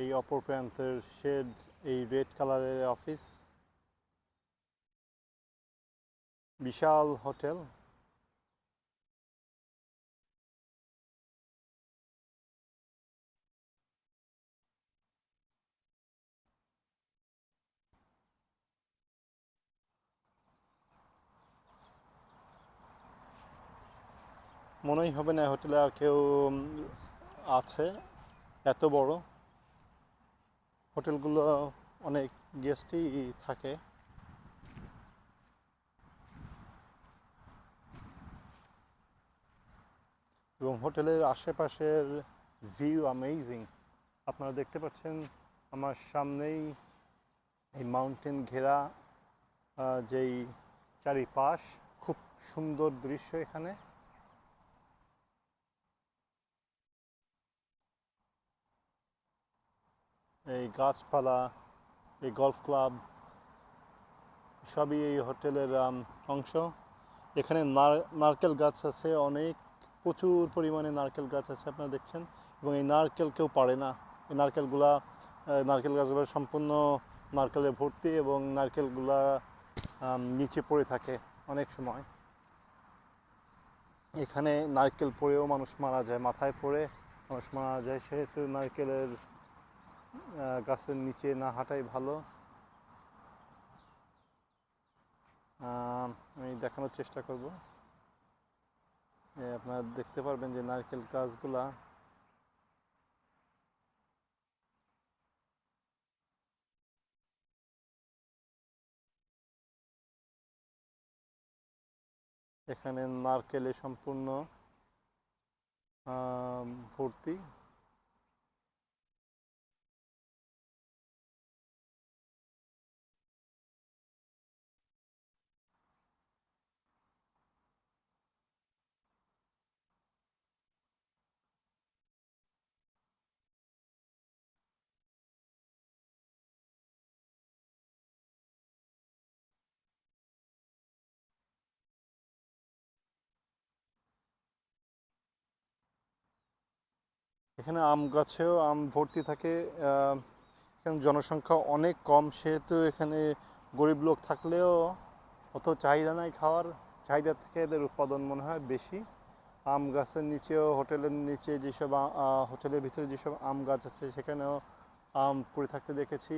এই অপর প্রান্তের শেড এই রেড কালারের অফিস। বিশাল হোটেল। মনেই হবে না হোটেলে আর কেউ আছে, এত বড়। হোটেলগুলো অনেক গেস্টই থাকে। এবং হোটেলের আশেপাশের ভিউ অ্যামেজিং আপনারা দেখতে পাচ্ছেন আমার সামনেই এই মাউন্টেন ঘেরা যেই চারিপাশ। খুব সুন্দর দৃশ্য এখানে। এই গাছপালা, এই গলফ ক্লাব সবই এই হোটেলের অংশ। এখানে নার- নারকেল গাছ আছে, অনেক, প্রচুর পরিমাণে নারকেল গাছ আছে, আপনারা দেখছেন। এবং এই নারকেল কেউ পারে না। এই নারকেলগুলা নারকেল গাছগুলো সম্পূর্ণ নারকেলে ভর্তি এবং নারকেলগুলা নিচে পড়ে থাকে অনেক সময়। এখানে নারকেল পড়েও মানুষ মারা যায়, মাথায় পড়ে মানুষ মারা যায়, সেহেতু নারকেলের গাছের নিচে না হাঁটাই ভালো। আমি দেখানোর চেষ্টা করব। আপনারা দেখতে পারবেন যে নারকেল গাছগুলা এখানে নারকেলে সম্পূর্ণ ভর্তি। এখানে আম গাছেও আম ভর্তি থাকে এখানে জনসংখ্যা অনেক কম, সেহেতু এখানে গরিব লোক থাকলেও অত চাহিদা নাই খাওয়ার। চাহিদা থেকে এদের উৎপাদন মনে হয় বেশি। আম গাছের নিচেও, হোটেলের নিচে যেসব হোটেলের ভিতরে যেসব আম গাছ আছে, সেখানেও আম পড়ে থাকতে দেখেছি।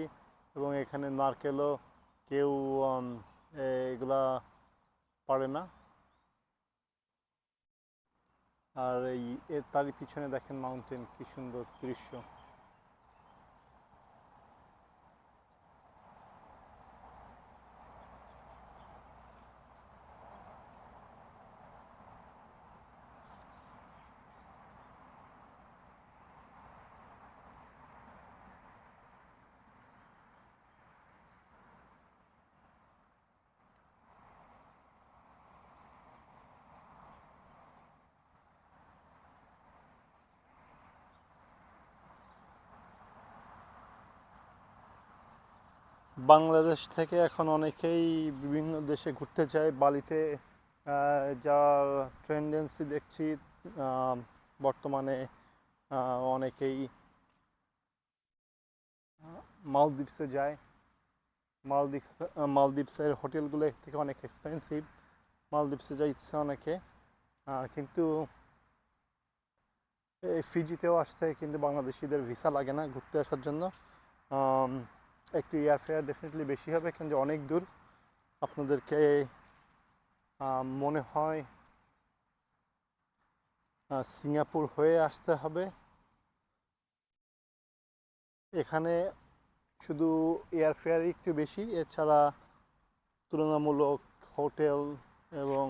এবং এখানে নারকেলও কেউ এগুলা পারে না। আর এই এর তারই পিছনে দেখেন মাউন্টেন কি সুন্দর দৃশ্য। বাংলাদেশ থেকে এখন অনেকেই বিভিন্ন দেশে ঘুরতে যায়। বালিতে আহ, যার টেন্ডেন্সি দেখছি বর্তমানে অনেকেই মালদ্বীপসে যায়। মালদ্বীপস মালদ্বীপসের হোটেলগুলো থেকে অনেক এক্সপেন্সিভ মালদ্বীপসে যাইতেছে অনেকে কিন্তু ফিজিতেও আসতে কিন্তু বাংলাদেশিদের ভিসা লাগে না ঘুরতে আসার জন্য। একটু এয়ারফেয়ার ডেফিনেটলি বেশি হবে কিন্তু অনেক দূর আপনাদেরকে মনে হয় সিঙ্গাপুর হয়ে আসতে হবে। এখানে শুধু এয়ারফেয়ারই একটু বেশি, এছাড়া তুলনামূলক হোটেল এবং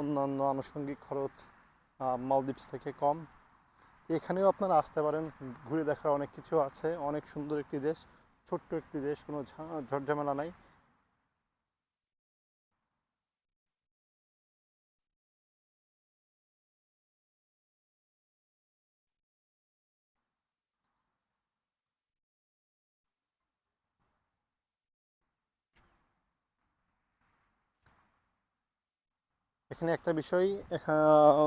অন্যান্য আনুষঙ্গিক খরচ মালদ্বীপস থেকে কম। এখানেও আপনারা আসতে পারেন, ঘুরে দেখার অনেক কিছু আছে, অনেক সুন্দর একটি দেশ। ছোট্ট একটি দেশ, কোনো ঝা- ঝড়ঝামেলা নাই। এখানে একটা বিষয়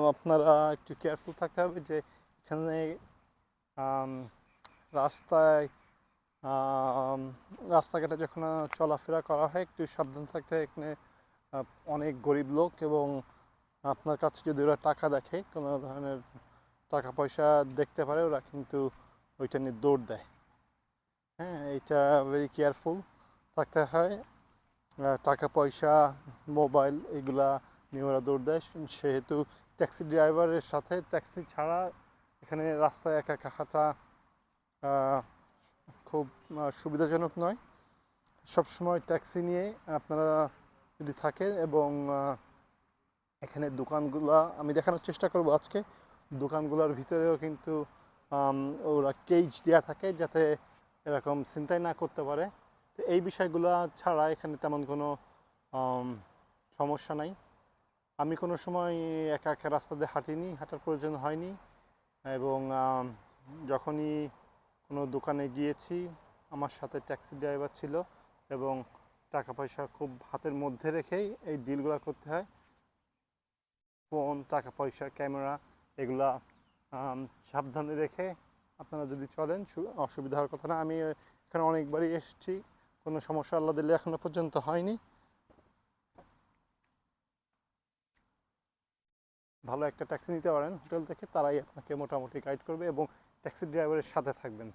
আপনারা একটু কেয়ারফুল থাকতে হবে যে এখানে রাস্তায় রাস্তাঘাটে যখন চলাফেরা করা হয়, একটু সাবধান থাকতে হয়। এখানে অনেক গরিব লোক এবং আপনার কাছে যদি ওরা টাকা দেখে, কোনো ধরনের টাকা পয়সা দেখতে পারে, ওরা কিন্তু ওইটা নিয়ে দৌড় দেয়। হ্যাঁ এটা ভেরি কেয়ারফুল থাকতে হয়। টাকা পয়সা, মোবাইল, এগুলা নিয়ে ওরা দৌড় দেয়। সেহেতু ট্যাক্সি ড্রাইভারের সাথে, ট্যাক্সি ছাড়া এখানে রাস্তায় একা একা হাঁটা খুব সুবিধাজনক নয়। সবসময় ট্যাক্সি নিয়ে আপনারা যদি থাকেন এবং এখানে দোকানগুলা, আমি দেখানোর চেষ্টা করব আজকে, দোকানগুলোর ভিতরেও কিন্তু ওরা কেজ দেওয়া থাকে যাতে এরকম চিন্তাই না করতে পারে। তো এই বিষয়গুলো ছাড়া এখানে তেমন কোনো সমস্যা নাই। আমি কোনো সময় একা একা রাস্তা দিয়ে হাঁটিনি, হাঁটার প্রয়োজন হয়নি। এবং যখনই কোনো দোকানে গিয়েছি, আমার সাথে ট্যাক্সি ড্রাইভার ছিল এবং টাকা পয়সা খুব হাতের মধ্যে রেখেই এই ডিলগুলো করতে হয়। ফোন টাকা পয়সা ক্যামেরা, এগুলা সাবধানে রেখে আপনারা যদি চলেন অসুবিধা হওয়ার কথা না। আমি এখানে অনেকবারই এসেছি, কোনো সমস্যা আল্লাহ দিলে এখনও পর্যন্ত হয়নি। ভালো একটা ট্যাক্সি নিতে পারেন হোটেল থেকে, তারাই আপনাকে মোটামুটি গাইড করবে এবং ট্যাক্সি ড্রাইভারের সাথে থাকবেন।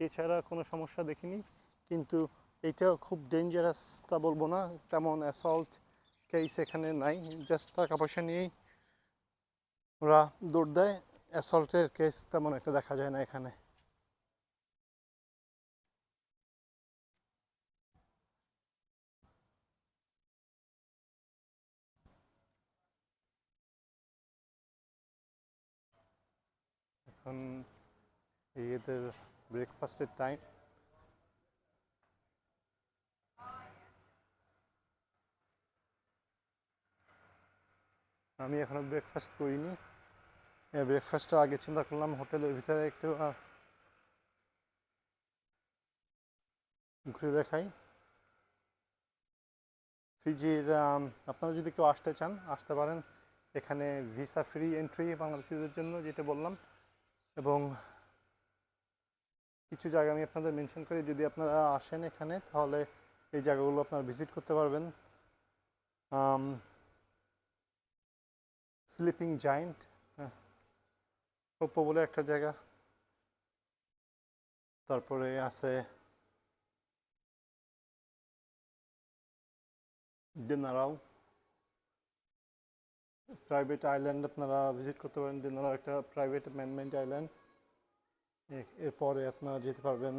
এছাড়া কোনো সমস্যা দেখিনি, কিন্তু এইটাও খুব ডেঞ্জারাস তা বলব না, তেমন অ্যাসল্ট কেস এখানে নাই জাস্ট টাকা পয়সা নিয়েই ওরা দৌড় দেয় অ্যাসল্টের কেস তেমন একটা দেখা যায় না এখানে। এখন এই এদের ব্রেকফাস্টের টাইম আমি এখনও ব্রেকফাস্ট করিনি। ব্রেকফাস্টটা আগে চিন্তা করলাম হোটেলের ভিতরে একটু আহ, ঘুরে দেখাই। ফিজির আপনারা যদি কেউ আসতে চান আসতে পারেন। এখানে ভিসা ফ্রি এন্ট্রি বাংলাদেশিদের জন্য যেটা বললাম। এবং কিছু জায়গা আমি আপনাদের মেনশন করি। যদি আপনারা আসেন এখানে, তাহলে এই জায়গাগুলো আপনারা ভিজিট করতে পারবেন। স্লিপিং জায়েন্ট ওপ্পো বলে একটা জায়গা। তারপরে আছে দিনারাও প্রাইভেট আইল্যান্ড আপনারা ভিজিট করতে পারেন দিনারাও একটা প্রাইভেট ম্যানমেন্ট আইল্যান্ড এরপরে আপনারা যেতে পারবেন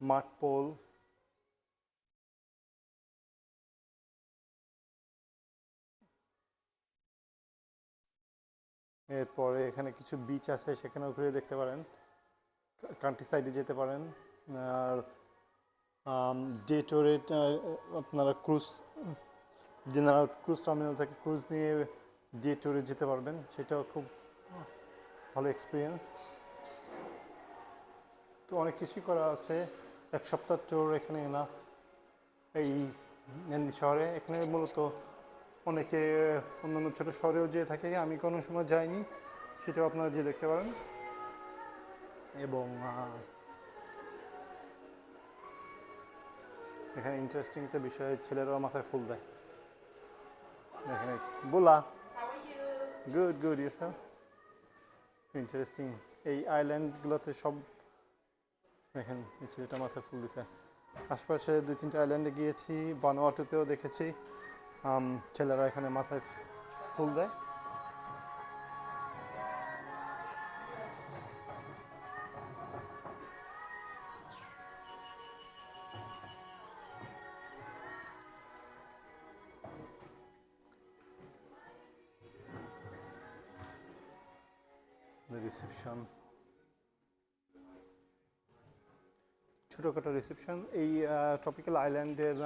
মাঠপোল এরপরে এখানে কিছু বিচ আছে, সেখানেও ঘুরে দেখতে পারেন। কান্ট্রি সাইডে যেতে পারেন। আর ডে টোরে আপনারা ক্রুজ জেনারেল ক্রুজ টার্মিনাল থেকে ক্রুজ নিয়ে ডে ট্যুরে যেতে পারবেন, সেটাও খুব ভালো এক্সপিরিয়েন্স তো অনেক কিছুই করা আছে। এক সপ্তাহ ট্যুর এখানে না এই নান্দি শহরে এখানে মূলত অনেকে, অন্যান্য ছোট শহরেও যেয়ে থাকে। আমি কোনো সময় যাইনি, সেটাও আপনারা যেয়ে দেখতে পারেন। এবং এখানে ইন্টারেস্টিং একটা বিষয়, ছেলেরাও মাথায় ফুল দেয়। বোলা গুড গুড ইয়েস ইন্টারেস্টিং এই আইল্যান্ডগুলোতে সব দেখেন ছেলেটা মাথায় ফুল দিছে। আশপাশে দুই তিনটা আইল্যান্ডে গিয়েছি বানোয়াটুতেও দেখেছি। ছেলেরা এখানে মাথায় ফুল দেয়। রিসেপশন ছোটোখাটো রিসেপশন এই ট্রপিক্যাল আইল্যান্ডের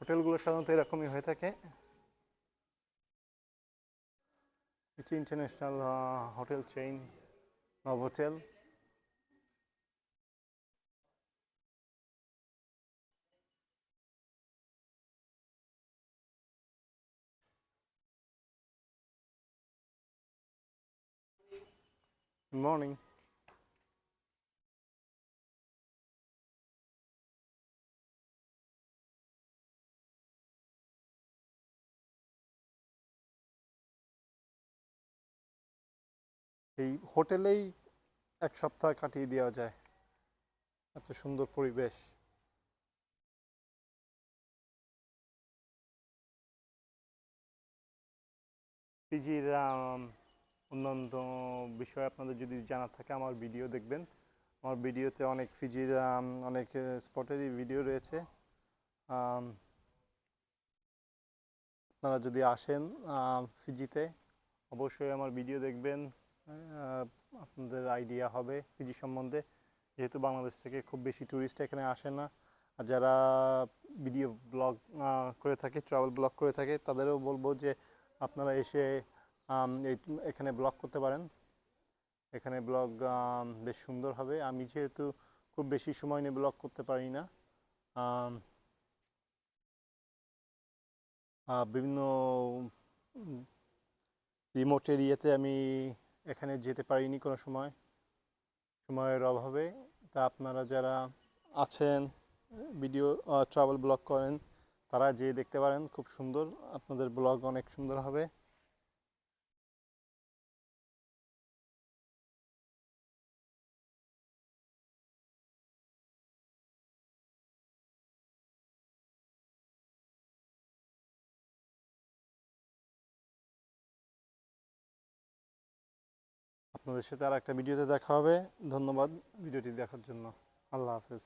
হোটেলগুলো সাধারণত এরকমই হয়ে থাকে। International hotel chain hotel morning এই হোটেলেই এক সপ্তাহ কাটিয়ে দেওয়া যায়। এত সুন্দর পরিবেশ। পিজির অন্যান্য বিষয়ে আপনাদের যদি জানা থাকে, আমার ভিডিও দেখবেন। আমার ভিডিওতে অনেক ফিজির অনেক স্পটেরই ভিডিও রয়েছে। আপনারা যদি আসেন ফিজিতে অবশ্যই আমার ভিডিও দেখবেন। আপনাদের আইডিয়া হবে ফিজি সম্বন্ধে। যেহেতু বাংলাদেশ থেকে খুব বেশি ট্যুরিস্ট এখানে আসে না, আর যারা ভিডিও ব্লগ করে থাকে ট্রাভেল ব্লগ করে থাকে, তাদেরও বলব যে, আপনারা এসে এখানে ব্লগ করতে পারেন। এখানে ব্লগ বেশ সুন্দর হবে। আমি যেহেতু খুব বেশি সময় নিয়ে ব্লগ করতে পারি না বিভিন্ন রিমোট এরিয়াতে আমি এখানে যেতে পারিনি কোনো সময়। সময়ের অভাবে। তা আপনারা যারা আছেন ভিডিও ট্রাভেল ব্লগ করেন, তারা যেয়ে দেখতে পারেন। খুব সুন্দর। আপনাদের ব্লগ অনেক সুন্দর হবে। আপনাদের সাথে আর একটা ভিডিওতে দেখা হবে। ধন্যবাদ ভিডিওটি দেখার জন্য। আল্লাহ হাফেজ।